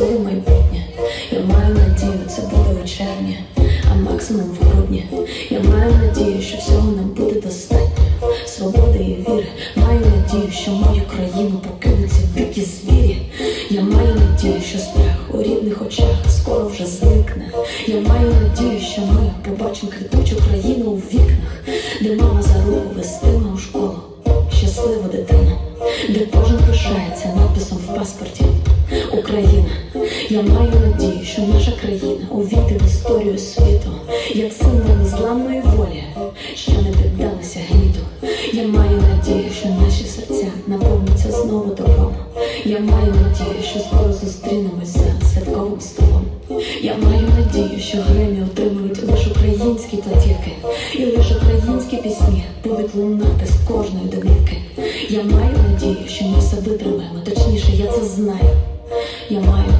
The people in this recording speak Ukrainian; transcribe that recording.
своє майбутнє. Я маю надію, це буде у червні, а максимум в грудні. Я маю надію, що всього нам буде достатньо. Свободи і віри. Маю надію, що мою країну покинуться дикі звірі. Я маю надію, що страх у рідних очах скоро вже зникне. Я маю надію, що ми побачимо квітучу країну у вікнах, де мама за руку вестиме у школу. Щаслива дитина, де кожен пишається надписом в паспорті Україна я маю надію, що наша країна увійде в історію світу, як символ незламної волі, що не піддалася гніту. Я маю надію, що наші серця наповняться знову добром. Я маю надію, що скоро зустрінемось за святковим столом. Я маю надію, що Гремі отримують лише українські платівки, і лише українські пісні будуть лунати з кожної домівки. Я маю надію, що ми все витримаємо, точніше, я це знаю. Я маю,